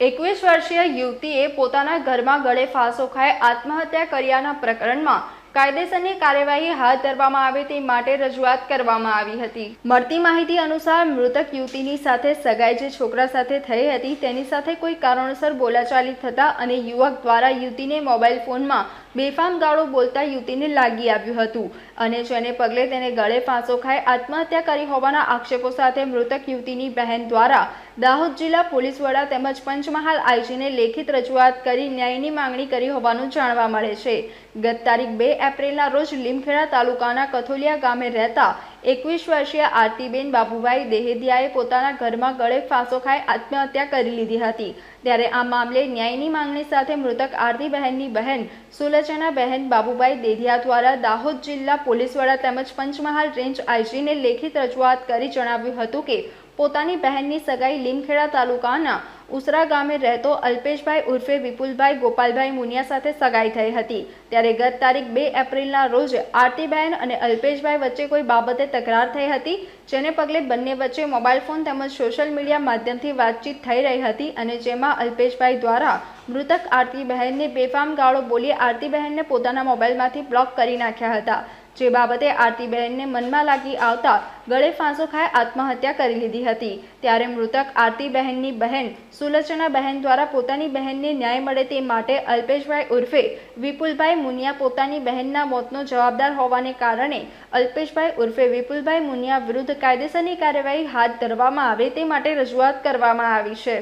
એકવીસ વર્ષીય યુવતીએ પોતાના ઘરમાં ગળે ફાંસો ખાઈ આત્મહત્યા કર્યાના પ્રકરણમાં કાયદેસરની કાર્યવાહી હાથ ધરવામાં આવે તે માટે રજૂઆત કરવામાં આવી હતી. મળતી માહિતી અનુસાર મૃતક યુવતીની સાથે સગાઈ જે છોકરા સાથે થઈ હતી તેની સાથે કોઈ કારણોસર બોલાચાલી થતા અને યુવક દ્વારા યુવતીને મોબાઈલ ફોનમાં બેફામ ગાળો બોલતા યુવતીને લાગી આવ્યું હતું અને જેને પગલે તેને ગળે ફાંસો ખાઈ આત્મહત્યા કરી હોવાના આક્ષેપો સાથે મૃતક યુવતીની બહેન દ્વારા દાહોદ જિલ્લા પોલીસ વડા તેમજ પંચમહાલ આઈજીને લેખિત રજૂઆત કરી ન્યાયની માંગણી કરી હોવાનું જાણવા મળે છે. ગત તારીખ બે એપ્રિલના રોજ લીમખેડા તાલુકાના કથોલિયા ગામે રહેતા એકવીસ વર્ષીય આરતીબેન બાબુભાઈ દેહેદિયાએ પોતાના ઘરમાં ગળે ફાંસો ખાઈ આત્મહત્યા કરી લીધી હતી. ત્યારે આ મામલે ન્યાયની માંગણી સાથે મૃતક આરતી બહેનની બહેન સુલચના બહેન બાબુભાઈ દેધિયા દ્વારા દાહોદ જિલ્લા પોલીસ વડા તેમજ પંચમહાલ રેન્જ આઈજીને લેખિત રજૂઆત કરી જણાવ્યું હતું કે પોતાની બહેનની સગાઈ લીમખેડા તાલુકાના ઉસરા ગામે રહેતો અલ્પેશભાઈ ઉર્ફે વિપુલભાઈ ગોપાલભાઈ મુનિયા સાથે સગાઈ થઈ હતી. ત્યારે ગત તારીખ બે એપ્રિલના રોજ આરતીબહેન અને અલ્પેશભાઈ વચ્ચે કોઈ બાબતે તકરાર થઈ હતી, જેને પગલે બંને વચ્ચે મોબાઈલ ફોન તેમજ સોશિયલ મીડિયા માધ્યમથી વાતચીત થઈ રહી હતી અને જેમાં અલ્પેશભાઈ દ્વારા મૃતક આરતીબહેનને બેફામ ગાળો બોલી આરતીબહેનને પોતાના મોબાઈલમાંથી બ્લોક કરી નાખ્યા હતા. જે બાબતે આરતીબહેનને મનમાં લાગી આવતા ગળે ફાંસો ખાઈ આત્મહત્યા કરી લીધી હતી. ત્યારે મૃતક આરતીબહેનની બહેન સુલચના બહેન દ્વારા પોતાની બહેનને ન્યાય મળે તે માટે અલ્પેશભાઈ ઉર્ફે વિપુલભાઈ મુનિયા પોતાની બહેનના મોતનો જવાબદાર હોવાને કારણે અલ્પેશભાઈ ઉર્ફે વિપુલભાઈ મુનિયા વિરુદ્ધ કાયદેસરની કાર્યવાહી હાથ ધરવામાં આવે તે માટે રજૂઆત કરવામાં આવી છે.